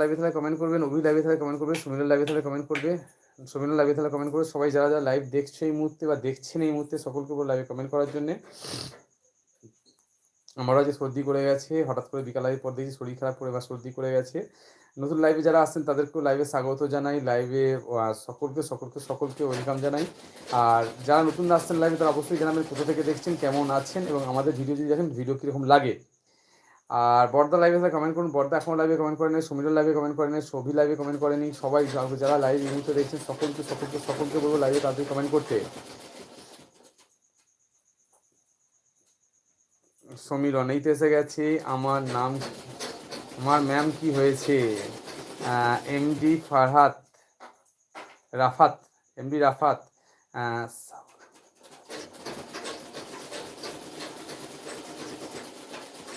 লাইভে থাকলে কমেন্ট করবেন অভি লাইভে তাহলে কমেন্ট করবে সুমিল লাইভে থাকলে কমেন্ট করবে। সুমিল লাইভে তাহলে কমেন্ট করবে। সবাই যারা যারা লাইভ দেখছে এই মুহূর্তে বা দেখছেন এই মুহূর্তে সকলকে বলে লাইভে কমেন্ট করার জন্য। আমারও আজকে সর্দি করে গেছে, হঠাৎ করে বিকাল লাইভ পর দেখি শরীর খারাপ করে বা সর্দি করে গেছে। নতুন লাইভে যারা আসছেন তাদেরকেও লাইভে স্বাগত জানাই। লাইভে সকলকে সকলকে সকলকে ওয়েলকাম জানাই। আর যারা নতুন আসছেন লাইভে তারা অবশ্যই জানাবেন কোথা থেকে দেখছেন, কেমন আছেন এবং আমাদের ভিডিও যদি দেখেন ভিডিও কীরকম লাগে। আর বর্দা লাইভে তাহলে কমেন্ট করুন, বর্দা এখন লাইভে কমেন্ট করে নেই সমীর লাইভে কমেন্ট করে নেই সভি লাইভে কমেন্ট করেনি, সবাই যারা লাইভ মুহূর্তে দেখছেন সকলকে সকলকে সকলকে বলব লাইভে তাদের কমেন্ট করতে। সমীরন এইতে এসে গেছে, আমার নাম, আমার ম্যাম কি হয়েছে? এমডি ফারহাত, রাফাত এমডি রাফাত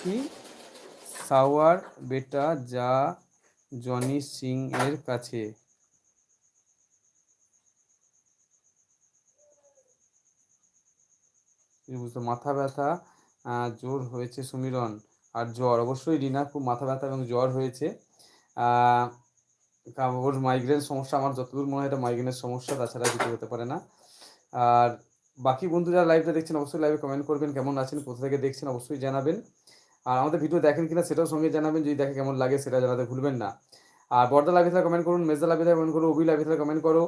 কি? সাওয়ার বেটা যা জনি সিং এর কাছে মাথা ব্যথা জ্বর হয়েছে সুমিরন। আর জ্বর, অবশ্যই রিনা, খুব মাথা ব্যথা এবং জ্বর হয়েছে। ওর মাইগ্রেন সমস্যা, আমার যতদূর মনে হয় এটা মাইগ্রেনের সমস্যা, তাছাড়া কিছু হতে পারে না। আর বাকি বন্ধু যারা লাইভটা দেখছেন, অবশ্যই লাইভে কমেন্ট করবেন, কেমন আছেন, কোথা থেকে দেখছেন, অবশ্যই জানাবেন। আর আমাদের ভিডিও দেখেন কিনা সেটাও সঙ্গে জানাবেন, যদি দেখে কেমন লাগে সেটা জানাতে ভুলবেন না। আর বর্দা লাইভে থাকলে কমেন্ট করুন, মেজদা লাইভে থাকলে কমেন্ট করো অবি লাইভে থাকলে কমেন্ট করো।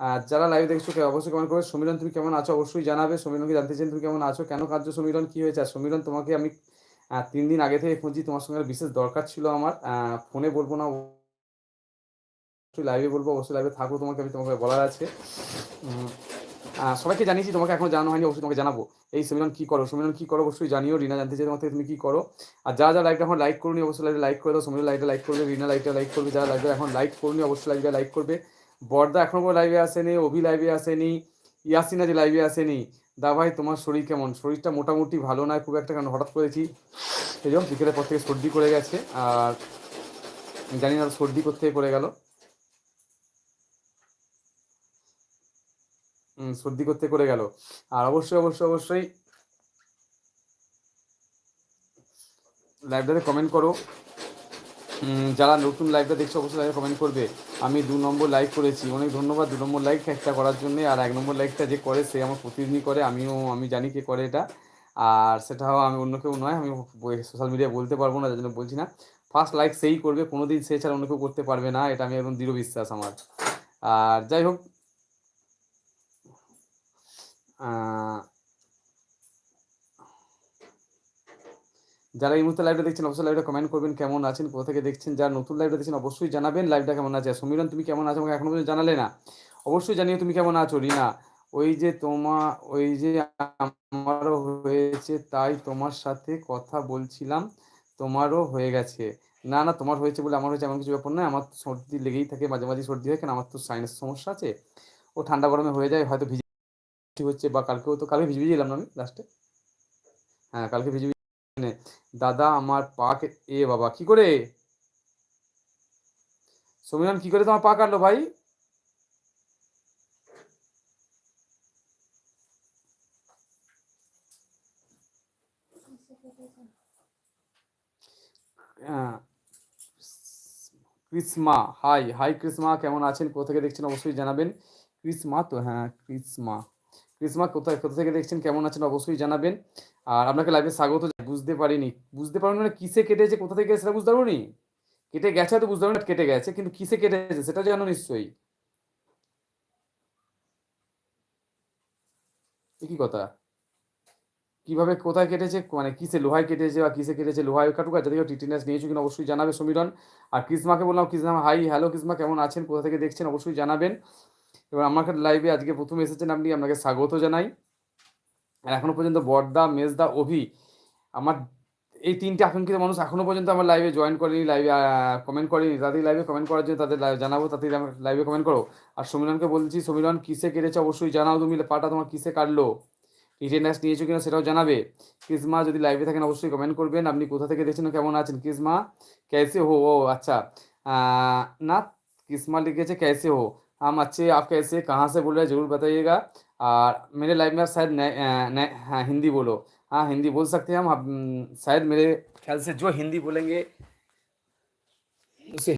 আর যারা লাইভ দেখছ অবশ্যই কমেন্ট করো। সমীরন তুমি কেমন আছো অবশ্যই জানাবে। সমীরনকে জানতে চান তুমি কেমন আছো? কেন কার্য সমীরন কী হয়েছে? আর সমীরন তোমাকে আমি তিন দিন আগে থেকে খুঁজি তোমার সঙ্গে বিশেষ দরকার ছিল আমার। ফোনে বলব না লাইভে বলব, অবশ্যই লাইভে থাকো তোমাকে, আমি তোমাকে বলার আছে। সবাইকে জানিয়েছি, তোমাকে এখন জানানো হয়নি, অবশ্যই তোমাকে জানাব। এই সেমিনার কি করো? সেমিনার কি করো? অবশ্যই জানিও। রিনা জানতে চাই তোমার থেকে তুমি কি করো? আর যা যা লাইকটা এখন লাইক করুনি, অবশ্যই লাইভে লাইক করে দাও। সেমিনার লাইভটা লাইক করবে, রিনা লাইভটা লাইক করবে। যারা লাইভে এখন লাইক করুনি, অবশ্যই লাইভে লাইক করবে। বর্দা এখনও কোনো লাইভে আসেনি, অভি লাইভে আসেনি, ইয়াসিনা যে লাইভে আসেনি। দা ভাই, তোমার শরীর কেমন? শরীরটা মোটামুটি ভালো নয়, খুব একটা কারণ হঠাৎ করেছি। সেই জন্য বিকেলের পর থেকে সর্দি করে গেছে। আর জানি না সর্দি করতে করে গেল। সর্দি করতে করে গেল। আর অবশ্যই অবশ্যই অবশ্যই লাইভটাতে কমেন্ট করো। যারা নতুন লাইভটা দেখছ, অবশ্যই লাইভে কমেন্ট করবে। আমি দু নম্বর লাইক করেছি। অনেক ধন্যবাদ দু নম্বর লাইক একটা করার জন্য। আর এক নম্বর লাইকটা যে করে, সে আমার প্রতিদিনই করে। আমিও, আমি জানি কে করে এটা। আর সেটাও আমি অন্য কেউ নয়, আমি সোশ্যাল মিডিয়ায় বলতে পারব না যার জন্য বলছি না। ফার্স্ট লাইক সেই করবে, কোনোদিন সে ছাড়া অন্য কেউ করতে পারবে না। এটা আমি একদম দৃঢ় বিশ্বাস আমার। আর যাই হোক যারা এই মুহূর্তে লাইভটা দেখছেন, অবশ্যই লাইভটা কমেন্ট করবেন কেমন আছেন, কোথা থেকে দেখছেন, যারা নতুন লাইভটা দেখছেন, অবশ্যই জানাবেন লাইভটা কেমন আছে। সমীরন তুমি কেমন আছো? আমাকে এখনও পর্যন্ত জানালে না। অবশ্যই জানিও তুমি কেমন আছো, রিনা। ওই যে তোমা, ওই যে আমারও হয়েছে, তাই তোমার সাথে কথা বলছিলাম, তোমারও হয়ে গেছে। না না, তোমার হয়েছে বলে আমার হয়েছে এমন কিছু ব্যাপার নয়। আমার সর্দি লেগেই থাকে, মাঝে মাঝে সর্দি হয়, কেন আমার তো সাইনাস সমস্যা আছে। ও ঠান্ডা গরমে হয়ে যায়, হয়তো ভিজে হচ্ছে? বা কালকেও তো, কালকে ভিজে ভিজে আমি লাস্টে হ্যাঁ কালকে ভিজে ভিজে দাদা আমার পা এ বাবা, কি করে? সমীরন কি করে তোমার পা কাটলো ভাই? ক্রিসমা হাই হাই ক্রিসমা কেমন আছেন? কোথা থেকে দেখছেন? অবশ্যই জানাবেন। ক্রিসমা তো হ্যাঁ ক্রিসমা ক্রিসমা, কোথায়, কোথা থেকে দেখছেন, কেমন আছেন, অবশ্যই জানাবেন। আর আপনাকে লাইভে স্বাগত বুঝতে পারিনি। বুঝতে পারিনি মানে কিসে কেটেছে, কোথা থেকে সেটা বুঝতে পারব কেটে গেছে তো বুঝতে পারবেন কেটে গেছে, কিন্তু কিসে কেটেছে, সেটা জানো নিশ্চয়ই। কি কথা? কীভাবে কোথায় কেটেছে মানে কিসে লোহায় কেটেছে বা কিসে কেটেছে, লোহায় কাটুক যাদের টিটিনাস নিয়েছো কিনা, অবশ্যই জানাবে সমীরন আর কৃষ্মাকে বললাম কৃষ্ণা হাই, হ্যালো কৃষ্মা কেমন আছেন, কোথা থেকে দেখছেন, অবশ্যই জানাবেন। এবার আমার লাইভে আজকে প্রথম এসেছেন আপনি, আপনাকে স্বাগত জানাই। আর এখনও পর্যন্ত বর্দা, মেজদা, অভি, আমার এই তিনটে আকাঙ্ক্ষিত মানুষ এখনও পর্যন্ত আমার লাইভে জয়েন করেনি লাইভে কমেন্ট করেনি। তাদের লাইভে কমেন্ট করার জন্য তাদের জানাব, তাদের লাইভে কমেন্ট করো। আর সমীরনকে বলছি সমীরন কিসে কেটেছে অবশ্যই জানাও তুমি, পাটা তোমার কিসে কাটলো? রিটেনাস নিয়েছো কিনা সেটাও জানাবে। কৃষ্মা যদি লাইভে থাকেন অবশ্যই কমেন্ট করবেন। আপনি কোথা থেকে দেখছেন, কেমন আছেন? কৃষ্মা ক্যাসে হো, ও আচ্ছা। না কৃষ্মা লিখেছে ক্যাসে হো। हम अच्छे आप कैसे कहाँ से बोल रहे हैं, ज़रूर बताइएगा। और मेरे लाइफ में आप शायद नए हाँ हिंदी बोलो। हाँ हिंदी बोल सकते हैं हम शायद मेरे ख्याल से जो हिंदी बोलेंगे, उसे